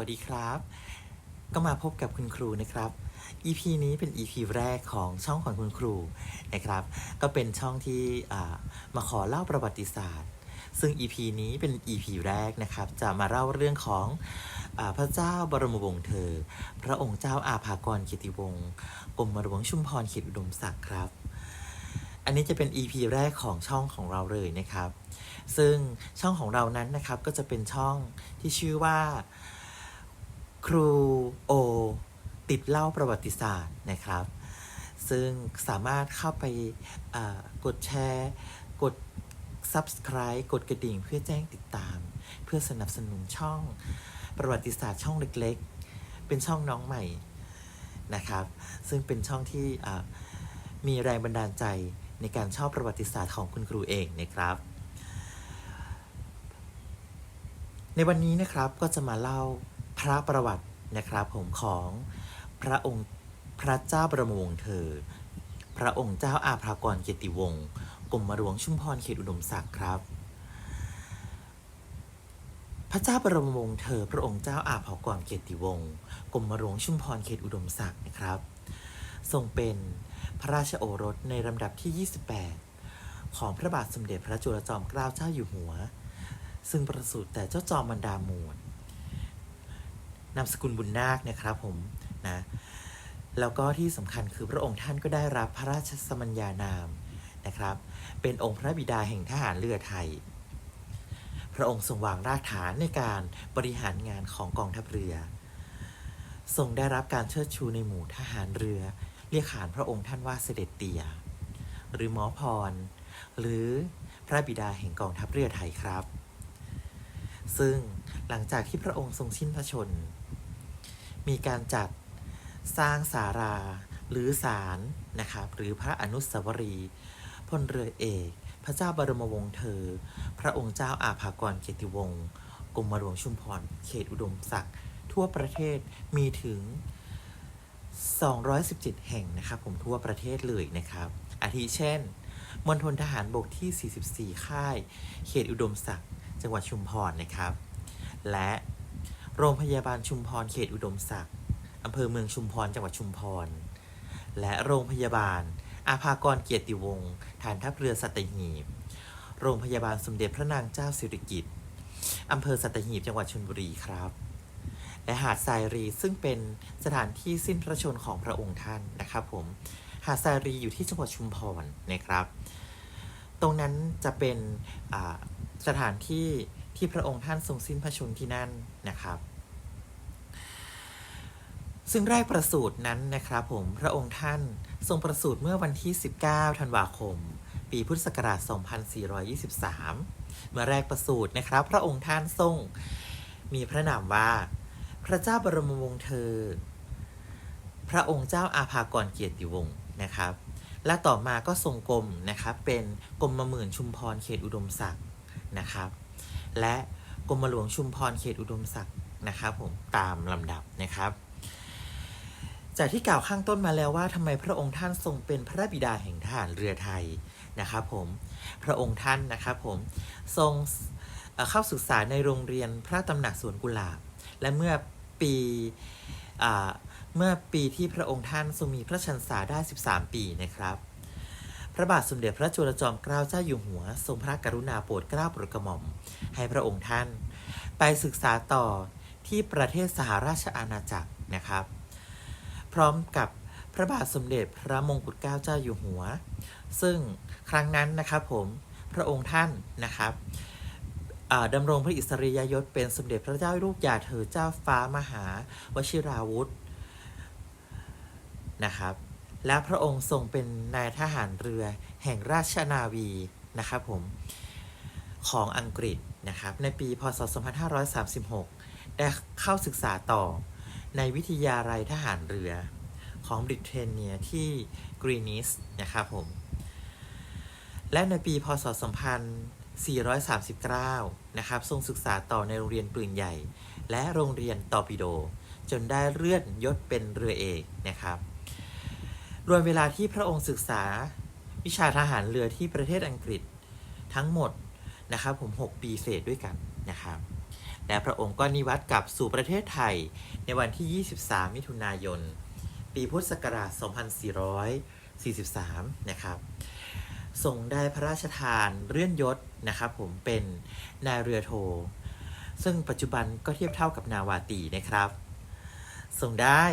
วัสดีครับ ก็มาพบกับคุณครูนะครับ EP นี้เป็น EP แรกของช่องของคุณครูนะครับ ก็เป็นช่องที่มาขอเล่าประวัติศาสตร์ ซึ่ง EP นี้เป็น EP แรกนะครับ จะมาเล่าเรื่องของอพระเจ้าบรมวงศ์เธอ พระองค์เจ้าอาภากรกิติวงศ์กรมหลวงชุมพรเขตอุดมศักดิ์ครับ อันนี้จะเป็น EP แรกของช่องของเราเลยนะครับ ซึ่งช่องของเรานั้นนะครับก็จะเป็นช่องที่ชื่อว่า ครูโอ ติดเล่าประวัติศาสตร์นะครับ ซึ่งสามารถเข้าไปกดแชร์ กด subscribe กดกระดิ่งเพื่อแจ้งติดตาม เพื่อสนับสนุนช่องประวัติศาสตร์ช่องเล็กๆ เป็นช่องน้องใหม่นะครับ ซึ่งเป็นช่องที่มีแรงบันดาลใจในการชอบประวัติศาสตร์ของคุณครูเองนะครับ ในวันนี้นะครับก็จะมาเล่า พระประวัตินะครับผมของพระองค์พระเจ้าบระมวงเธอ พระองค์เจ้าอาภากรเกียรติวงศ์กรมหลวงชุมพรเขตอุดมศักดิ์ครับ พระเจ้าบระมวงเธอ พระองค์เจ้าอาภากรเกียรติวงศ์กรมหลวงชุมพรเขตอุดมศักดิ์นะครับ ทรงเป็นพระราชโอรสในลำดับที่ 28 ของพระบาทสมเด็จพระจุลจอมเกล้าเจ้าอยู่หัว ซึ่งประสูติแต่เจ้าจอมมันดามูล นามสกุลบุญนาคนะครับผมนะแล้วก็ที่สำคัญคือพระองค์ท่านก็ได้รับพระราชสมัญญานามนะครับ เป็นองค์พระบิดาแห่งทหารเรือไทย พระองค์ทรงวางรากฐานในการบริหารงานของกองทัพเรือ ทรงได้รับการเชิดชูในหมู่ทหารเรือ เรียกขานพระองค์ท่านว่าเสด็จเตี่ยหรือหมอพร หรือพระบิดาแห่งกองทัพเรือไทยครับ ซึ่งหลังจากที่พระองค์ทรงสิ้นพระชนมี มีการจัดสร้างสาราหรือศาลนะครับหรือพระอนุสาวรีย์พลเรือเอก พระเจ้าบรมวงศ์เธอ พระองค์เจ้าอาภากรเกติวงศ์กรมหลวงชุมพรเขตอุดมศักดิ์ทั่วประเทศมีถึง 217 แห่งนะครับผมทั่วประเทศเลยนะครับ อาทิเช่นมณฑลทหารบกที่ 44 ค่าย เขตอุดมศักดิ์จังหวัดชุมพรนะครับ และ โรงพยาบาลชุมพรเขตอุดมศักดิ์อำเภอเมืองชุมพรจังหวัดชุมพร และโรงพยาบาล อาภากรเกียรติวงศ์ฐานทัพเรือสัตหีบ โรงพยาบาลสมเด็จพระนางเจ้าสิริกิติ์อำเภอสัตหีบจังหวัดชลบุรีครับ และหาดทรายรีซึ่งเป็นสถานที่สิ้นพระชนของพระองค์ท่านนะครับผม หาดทรายรีอยู่ที่จังหวัดชุมพรนะครับ ตรงนั้นจะเป็นสถานที่ที่พระองค์ท่านทรงสิ้นพระชนที่นั่นนะครับ ซึ่งแรกประสูตินั้นนะครับผมพระองค์ท่านทรงประสูติเมื่อวันที่ 19 ธันวาคม ปีพุทธศักราช 2423 เมื่อแรกประสูตินะครับ พระองค์ท่านทรงมีพระนามว่า พระเจ้าบรมวงศ์เธอ พระองค์เจ้าอาภากรเกียรติวงศ์นะครับ และต่อมาก็ทรงกรมนะครับเป็นกรมหมื่นชุมพรเขตอุดมศักดิ์นะครับ และกรมหลวงชุมพรเขตอุดมศักดิ์นะครับผมตามลำดับนะครับ จากที่กล่าวข้างต้นมาแล้วว่าทำไมพระองค์ท่านทรงเป็นพระบิดาแห่งทหารเรือไทยนะครับผมพระองค์ท่านนะครับผมทรงเข้าศึกษาในโรงเรียนพระตำหนักสวนกุหลาบ และเมื่อปีอเมื่อปีที่พระองค์ท่านทรงมีพระชนษาได้ 13 ปีนะครับ พระบาทสมเด็จพระจุลจอมเกล้าเจ้าอยู่หัว ทรงพระกรุณาโปรดเกล้าโปรดกระหม่อม ให้พระองค์ท่าน ไปศึกษาต่อที่ประเทศสหราชอาณาจักรนะครับ พร้อมกับพระบาทสมเด็จพระมงกุฎเกล้าเจ้าอยู่หัว ซึ่งครั้งนั้นนะครับผมพระองค์ท่านนะครับดำรงพระอิสริยยศเป็นสมเด็จพระเจ้าลูกยาเธอเจ้าฟ้ามหาวชิราวุธนะครับ และพระองค์ทรงเป็นนายทหารเรือแห่งราชนาวีนะครับผมของอังกฤษนะครับในปีพศ 2536 ได้เข้าศึกษาต่อ ในวิทยาลัยทหารเรือของบริเตนเนียที่กรีนิสนะครับผม และในปีพศ 2439 นะครับ ทรงศึกษาต่อในโรงเรียนปืนใหญ่ และโรงเรียนตอร์ปิโด จนได้เลื่อนยศเป็นเรือเอกนะครับรวมเวลาที่พระองค์ศึกษาวิชาทหารเรือที่ประเทศอังกฤษทั้งหมดนะครับผม 6 ปีเศษด้วยกันนะครับ และพระองค์ก็นิวัตกลับสู่ประเทศไทย ในวันที่ 23 มิถุนายน ปีพุทธศักราช 2443 นะครับทรงได้พระราชทานเลื่อนยศนะครับผมเป็นนายเรือโท ซึ่งปัจจุบันก็เทียบเท่ากับนาวาตีนะครับทรงได้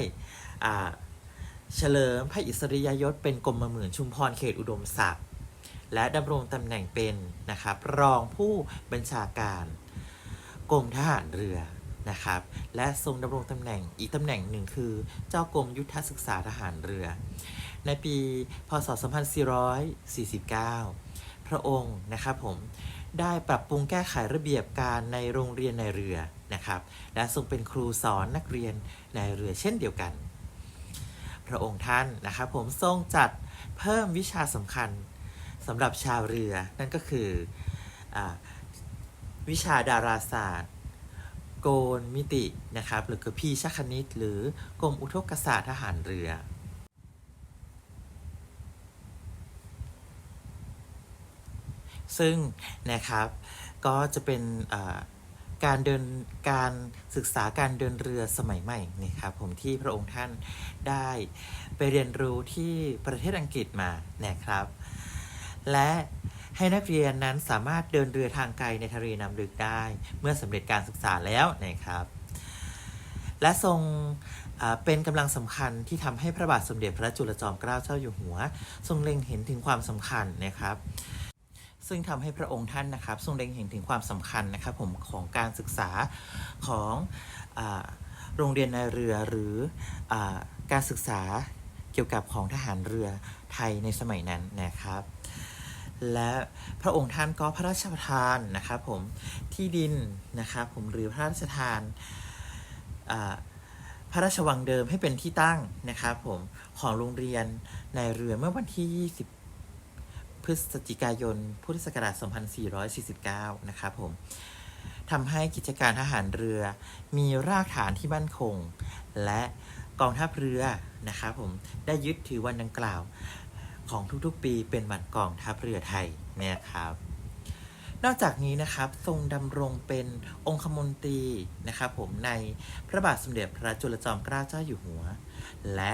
เฉลิมพระอิสริยยศเป็นกรมหมื่นชุมพรเขตอุดมศักดิ์และดำรงตำแหน่งเป็นนะครับรองผู้บัญชาการ กรมทหารเรือนะครับ และทรงดำรงตำแหน่งอีกตำแหน่งหนึ่งคือ เจ้ากรมยุทธศึกษาทหารเรือ ในปีพศ 2449 พระองค์นะครับผมได้ปรับปรุงแก้ไขระเบียบการในโรงเรียนในเรือนะครับ และทรงเป็นครูสอนนักเรียนในเรือเช่นเดียวกัน พระองค์ท่านนะครับผมทรงจัดเพิ่มวิชาสำคัญสำหรับชาวเรือนั่นก็คืออ วิชาดาราศาสตร์ โกณมิตินะครับ หรือคือพีชคณิต หรือกรมอุทกศาสตร์ทหารเรือ ซึ่งนะครับก็จะเป็นการเดินการศึกษาการเดินเรือสมัยใหม่นะครับผมที่พระองค์ท่านได้ไปเรียนรู้ที่ประเทศอังกฤษมานะครับ และ ให้นักเรียนนั้นสามารถเดินเรือทางไกลในทะเลน้ำลึกได้ เมื่อสำเร็จการศึกษาแล้วนะครับ และทรงเป็นกำลังสำคัญที่ทำให้พระบาทสมเด็จพระจุลจอมเกล้าเจ้าอยู่หัว ทรงเล็งเห็นถึงความสำคัญนะครับซึ่งทำให้พระองค์ท่านนะครับ ทรงเล็งเห็นถึงความสำคัญนะครับผมของการศึกษาของอโรงเรียนในเรือหรืออการศึกษาเกี่ยวกับของทหารเรือไทยในสมัยนั้นนะครับ และพระองค์ท่านก็พระราชทานนะครับผมที่ดินนะครับผมหรือพระราชทานพระราชวังเดิมให้เป็นที่ตั้งนะครับผมของโรงเรียนในเรือเมื่อวันที่ 20 พฤศจิกายน พุทธศักราช 2449 นะครับผมทำให้กิจการทหารเรือมีรากฐานที่มั่นคง และกองทัพเรือนะครับผมได้ยึดถือวันดังกล่าว ของทุกๆปีเป็นวันกองทัพเรือไทยเนี่ยครับนอกจากนี้นะครับทรงดำรงเป็นองคมนตรีนะครับผมในพระบาทสมเด็จพระจุลจอมเกล้าเจ้าอยู่หัว และ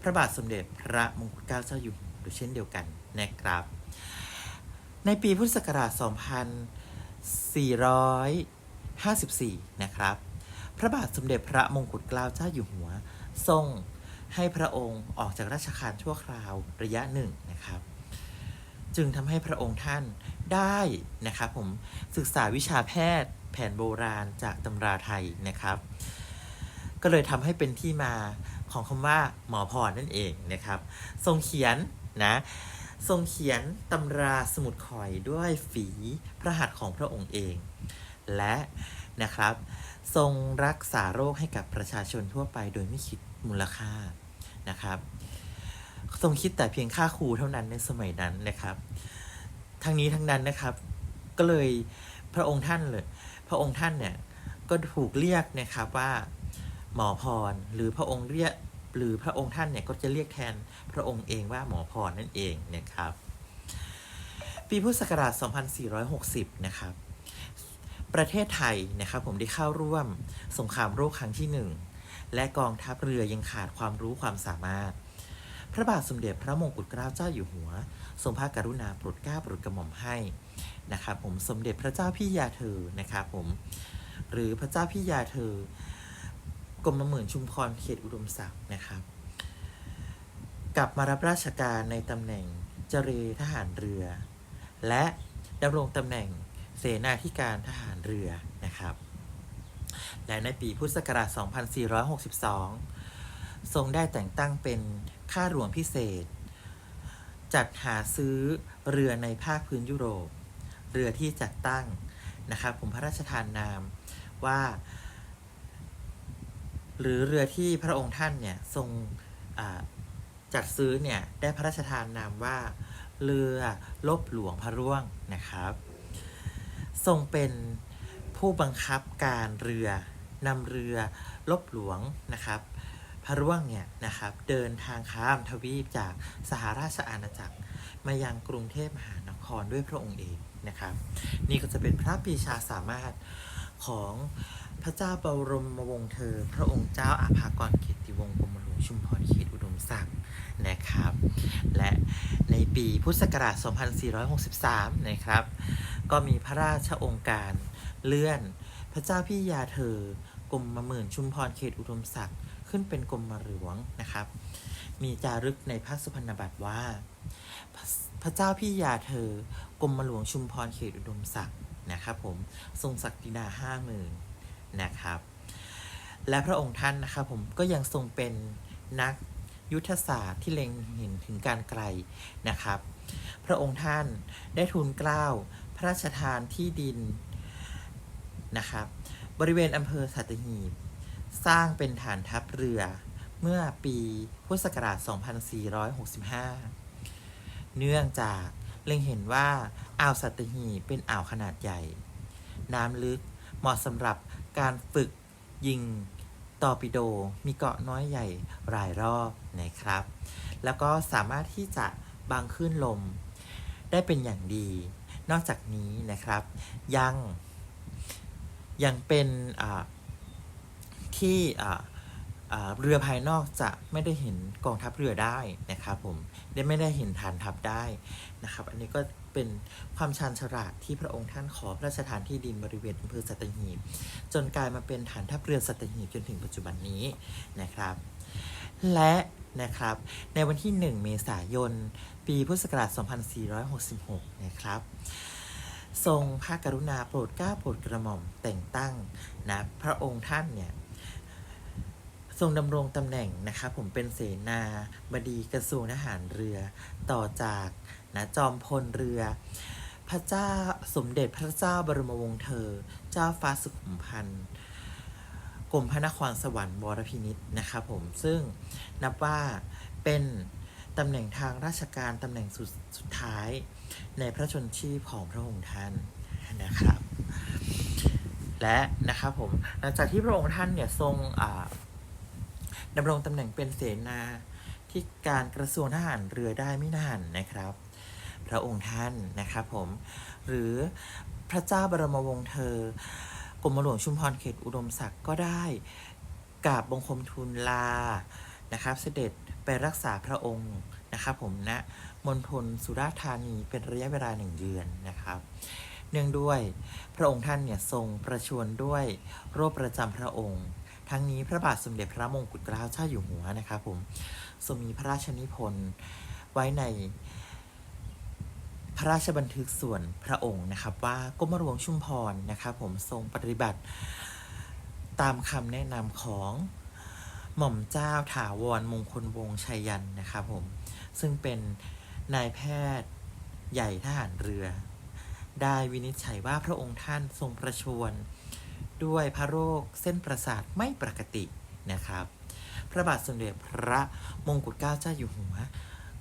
พระบาทสมเด็จพระมงกุฎเกล้าเจ้าอยู่หัวด้วยเช่นเดียวกันนะครับ ในปีพุทธศักราช 2454 นะครับ พระบาทสมเด็จพระมงกุฎเกล้าเจ้าอยู่หัว ทรง ให้พระองค์ออกจากราชการชั่วคราวระยะหนึ่งนะครับ จึงทำให้พระองค์ท่านได้นะครับผมศึกษาวิชาแพทย์แผนโบราณจากตำราไทยนะครับ ก็เลยทำให้เป็นที่มาของคำว่าหมอพรนั่นเองนะครับ ทรงเขียนนะทรงเขียนตำราสมุดข่อยด้วยฝีพระหัตถ์ของพระองค์เอง และนะครับ ทรงรักษาโรคให้กับประชาชนทั่วไปโดยไม่คิดมูลค่า นะครับทรงคิดแต่เพียงค่าครูเท่านั้นในสมัยนั้นนะครับ ทั้งนี้ทั้งนั้นนะครับ ก็เลยพระองค์ท่านเลยพระองค์ท่านเนี่ยก็ถูกเรียกนะครับว่าหมอพรหรือพระองค์เรียกหรือพระองค์ท่านเนี่ยก็จะเรียกแทนพระองค์เองว่าหมอพรนั่นเองนะครับ ปีพุทธศักราช 2460 นะครับ ประเทศไทยนะครับผมได้เข้าร่วมสงครามโลกครั้งที่หนึ่ง และกองทัพเรือยังขาดความรู้ความสามารถ พระบาทสมเด็จพระมงกุฎเกล้าเจ้าอยู่หัว ทรงพระกรุณาโปรดเกล้าโปรดกระหม่อมให้นะครับผมสมเด็จพระเจ้าพี่ยาเธอนะครับผมหรือพระเจ้าพี่ยาเธอกรมหมื่นชุมพรเขตอุดมศักดิ์นะครับ กลับมารับราชการในตำแหน่งเจรทหารเรือ และดำรงตำแหน่งเสนาธิการทหารเรือนะครับ และในปีพุทธศักราช 2462 ทรงได้แต่งตั้งเป็นข้าหลวงพิเศษ จัดหาซื้อเรือในภาคพื้นยุโรป เรือที่จัดตั้งนะครับผมพระราชทานนามว่า หรือเรือที่พระองค์ท่านเนี่ยทรงจัดซื้อเนี่ยได้พระราชทานนามว่าเรือลบหลวงพระร่วงนะครับ ทรงเป็น ผู้บังคับการเรือนำเรือลบหลวงนะครับพระร่วงเนี่ยนะครับเดินทางข้ามทวีปจากสหราชอาณาจักร มายังกรุงเทพมหานครด้วยพระองค์เองนะครับ นี่ก็จะเป็นพระปีชาสามารถของพระเจ้าบรมวงศ์เธอ พระองค์เจ้าอาภากรเกียรติวงศ์กรมหลวงชุมพรเขตอุดมศักดิ์ นะครับ และในปีพุทธศักราช 2463 นะครับ ก็มีพระราชองค์การเลื่อนพระเจ้าพี่ยาเธอกรมมหมื่นชุมพรเขตอุดมศักดิ์ขึ้นเป็นกรมหลวงนะครับ มีจารึกในพระสุพรรณบัตรว่า พระพระเจ้าพี่ยาเธอกรมหลวงชุมพรเขตอุดมศักดิ์นะครับผมทรงศักดินาห้าหมื่นนะครับ และพระองค์ท่านนะครับผมก็ยังทรงเป็นนัก ยุทธศาสตร์ที่เล็งเห็นถึงการไกลนะครับ พระองค์ท่านได้ทูลเกล้าพระราชทานที่ดินนะครับ บริเวณอำเภอสัตหีบ สร้างเป็นฐานทัพเรือเมื่อปีพุทธศักราช 2465 เนื่องจากเล็งเห็นว่าอ่าวสัตหีบเป็นอ่าวขนาดใหญ่ น้ำลึกเหมาะสำหรับการฝึกยิง ตอร์ปิโดมีเกาะน้อยใหญ่รายรอบนะครับ แล้วก็สามารถที่จะบังคลื่นลม ได้เป็นอย่างดี นอกจากนี้นะครับ ยังยังเป็นที่เรือภายนอกจะไม่ได้เห็นกองทัพเรือได้นะครับผมได้ไม่ได้เห็นฐานทัพได้นะครับ อันนี้ก็ เป็นความชาญฉลาดที่พระองค์ท่านขอพระราชทานที่ดินบริเวณอำเภอสัตหีบ จนกลายมาเป็นฐานทัพเรือสัตหีบจนถึงปัจจุบันนี้นะครับ และนะครับ ในวันที่ 1 เมษายน ปีพุทธศักราช 2466 นะครับ ทรงพระกรุณาโปรดเกล้าโปรดกระหม่อมแต่งตั้งนะพระองค์ท่านเนี่ยทรงดำรงตำแหน่งนะครับผมเป็นเสนาบดีกระทรวงทหารเรือต่อจาก นะจอมพลเรือ พระเจ้าสมเด็จพระเจ้าบรมวงศ์เธอ เจ้าฟ้าสุขุมพันธ์กรมพระนครสวรรค์บรพินิษนะครับผมซึ่งนับว่าเป็นตำแหน่งทางราชการตำแหน่งสุดสุดท้ายในพระชนชีพของพระองค์ท่านนะครับ และนะครับผมหลังจากที่พระองค์ท่านเนี่ยทรงดำรงตำแหน่งเป็นเสนาที่การกระทรวงทหารเรือได้ไม่นานนะครับ พระองค์ท่านนะครับผม หรือพระเจ้าบรมวงศ์เธอกรมหลวงชุมพรเขตอุดมศักดิ์ก็ได้กราบบังคมทูลลานะครับ เสด็จไปรักษาพระองค์นะครับผมณนะมณฑลสุราษฎร์ธานีเป็นระยะเวลาหนึ่งเดือนนะครับ เนื่องด้วยพระองค์ท่านเนี่ยทรงประชวรด้วยโรคประจำพระองค์ ทั้งนี้พระบาทสมเด็จพระมงกุฎเกล้าเจ้าอยู่หัวนะครับผมทรงมีพระราชนิพนธ์ไว้ใน ระราชบันทึกส่วนพระองค์นะครับว่ากรมหลวงชุมพรนะครับผมทรงปฏิบัติ ตามคำแนะนำของหม่อมเจ้าถาวรมงคลวงชัยยันนะครับผมซึ่งเป็นนายแพทย์ใหญ่ทหารเรือ ได้วินิจฉัยว่าพระองค์ท่านทรงประชวรด้วยพระโรคเส้นประสาทไม่ปกตินะครับ พระบาทสมเด็จพระมงกุฎเกล้าเจ้าอยู่หัว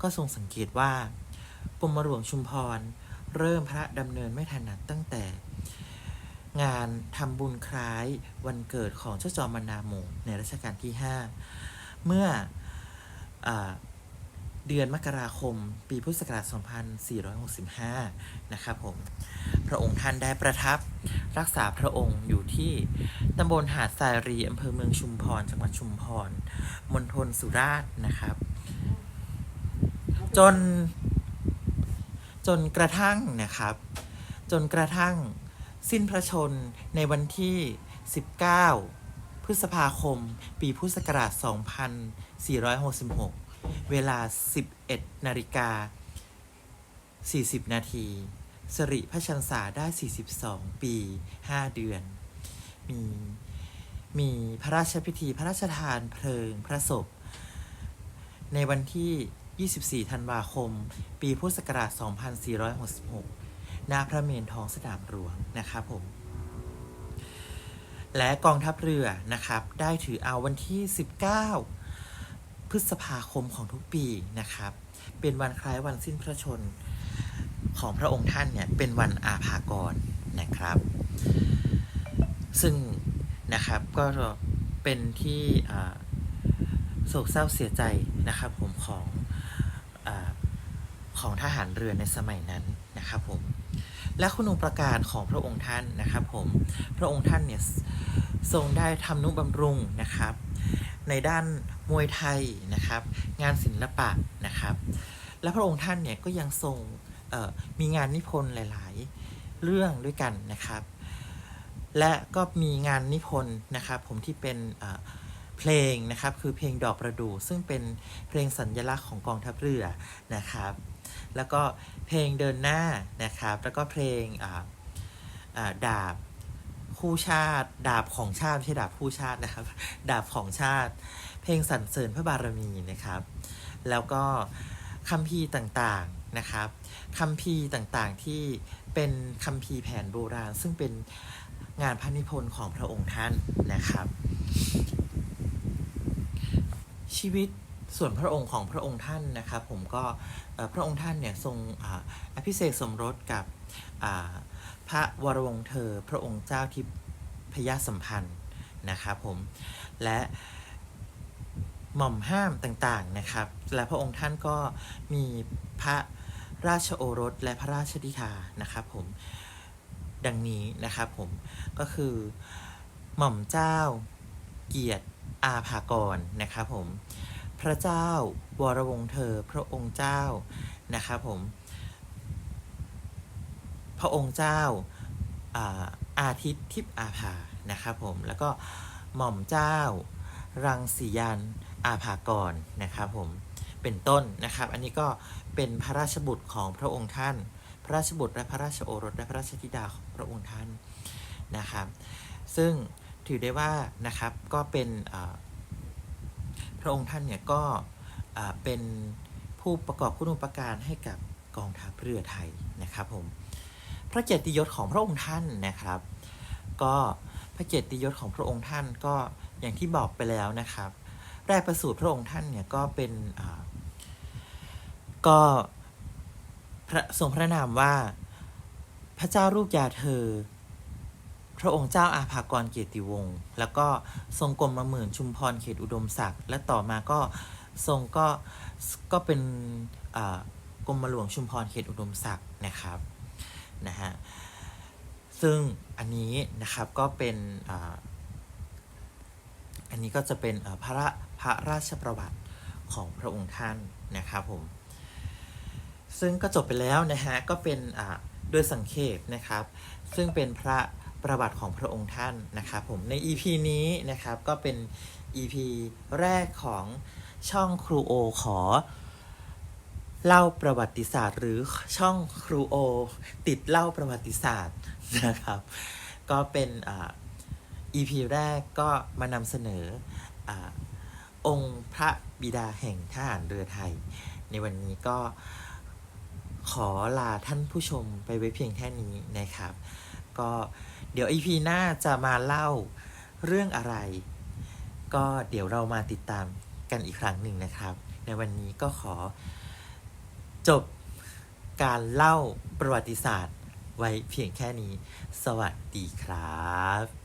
ก็ทรงสังเกตว่า กรมหลวงชุมพร เริ่มพระดำเนินไม่ถนัดตั้งแต่ งานทำบุญคล้ายวันเกิดของเจ้าจอมมนาโมในรัชกาลที่ 5 เมื่ออเดือนมกราคมปีพุทธศักราช 2465 นะครับผม พระองค์ท่านได้ประทับรักษาพระองค์อยู่ที่ตำบลหาดทรายรีอำเภอเมืองชุมพร จังหวัดชุมพร มณฑลสุราษฎร์นะครับ จน จนกระทั่งนะครับ จนกระทั่งสิ้นพระชนในวันที่ 19 พฤษภาคม ปีพุทธศักราช 2466 เวลา 11 นาฬิกา 40 นาที สริพระชันษาได้ 42 ปี 5 เดือน มี มีพระราชพิธีพระราชทานเพลิงพระศพ ในวันที่ 24 ธันวาคม ปีพุทธศักราช 2466ณพระเมรุท้องสนามหลวงนะครับผม และกองทัพเรือนะครับ ได้ถือเอาวันที่ 19 พฤษภาคมของทุกปีนะครับ เป็นวันคล้ายวันสิ้นพระชนของพระองค์ท่านเนี่ย เป็นวันอาภากรนะครับ ซึ่งนะครับก็เป็นที่โศกเศร้าเสียใจนะครับผมของ อของทหารเรือในสมัยนั้นนะครับผมและคุณูปการของพระองค์ท่านนะครับผมพระองค์ท่านเนี่ยทรงได้ทำนุบำรุงนะครับ ในด้านมวยไทยนะครับ งานศิลปะนะครับ และพระองค์ท่านเนี่ยก็ยังทรงมีงานนิพนธ์หลาย ๆ เรื่องด้วยกันนะครับ และก็มีงานนิพนธ์นะครับ ผมที่เป็น เพลงนะครับคือเพลงดอกประดู่ซึ่งเป็นเพลงสัญลักษณ์ของกองทัพเรือนะครับ แล้วก็เพลงเดินหน้านะครับ แล้วก็เพลงดาบคู่ชาติ ดาบของชาติไม่ใช่ดาบคู่ชาตินะครับ ดาบของชาติ เพลงสรรเสริญพระบารมีนะครับ แล้วก็คัมภีร์ต่างๆนะครับคัมภีร์ต่างๆที่เป็นคัมภีร์แผนโบราณ ซึ่งเป็นงานพระนิพนธ์ของพระองค์ท่านนะครับ ชีวิตส่วนพระองค์ของพระองค์ท่านนะครับผมก็พระองค์ท่านเนี่ยทรงออภิเษกสมรสกับพระวรวงศ์เธอ พระองค์เจ้าทิพยสัมพันธ์นะครับผมและหม่อมห้ามต่างๆนะครับ และพระองค์ท่านก็มีพระราชโอรสและพระราชธิดานะครับผมดังนี้นะครับผมก็คือหม่อมเจ้าเกียรติ อาภากรนะครับผม พระเจ้าวรวงศ์เธอ พระองค์เจ้านะครับผม พระองค์เจ้าอาอาทิตย์ทิพย์อาภานะครับผม แล้วก็หม่อมเจ้า รังสียันอาภากรนะครับผม เป็นต้นนะครับ อันนี้ก็เป็นพระราชบุตรของพระองค์ท่าน พระราชบุตรและพระราชโอรสและพระราชธิดาของพระองค์ท่านนะครับ ซึ่ง ถือได้ว่านะครับก็เป็นพระองค์ท่านเนี่ยก็เป็นผู้ประกอบคุณูปการให้กับกองทัพเรือไทยนะครับผมพระเกียรติยศของพระองค์ท่านนะครับ ก็พระเกียรติยศของพระองค์ท่านก็อย่างที่บอกไปแล้วนะครับแรกประสูติพระองค์ท่านเนี่ยก็เป็นก็พระทรงพระนามว่าพระเจ้าลูกยาเธอ พระองค์เจ้าอาภากรเกียรติวงศ์แล้วก็ทรงกรมมาหมื่นชุมพรเขตอุดมศักดิ์และต่อมาก็ทรงก็ก็เป็นกรมหลวงชุมพรเขตอุดมศักดิ์นะครับนะฮะซึ่งอันนี้นะครับก็เป็นอ,อันนี้ก็จะเป็นพระพระราชประวัติของพระองค์ท่านนะครับผมซึ่งก็จบไปแล้วนะฮะก็เป็นโดยสังเขปนะครับ ซึ่งเป็นพระ ประวัติของพระองค์ท่านนะครับผมใน EP นี้นะครับก็เป็น EP แรกของช่องครูโอขอ เล่าประวัติศาสตร์ หรือช่องครูโอ ติดเล่าประวัติศาสตร์นะครับ ก็เป็นอ่า EP แรกก็มานำเสนออองค์พระบิดาแห่งทหารเรือไทย ในวันนี้ก็ขอลาท่านผู้ชมไปไว้เพียงแค่นี้นะครับ ก็เดี๋ยวไอพีหน้าจะมาเล่าเรื่องอะไร ก็เดี๋ยวเรามาติดตามกันอีกครั้งหนึ่งนะครับ ในวันนี้ก็ขอจบการเล่าประวัติศาสตร์ไว้เพียงแค่นี้ สวัสดีครับ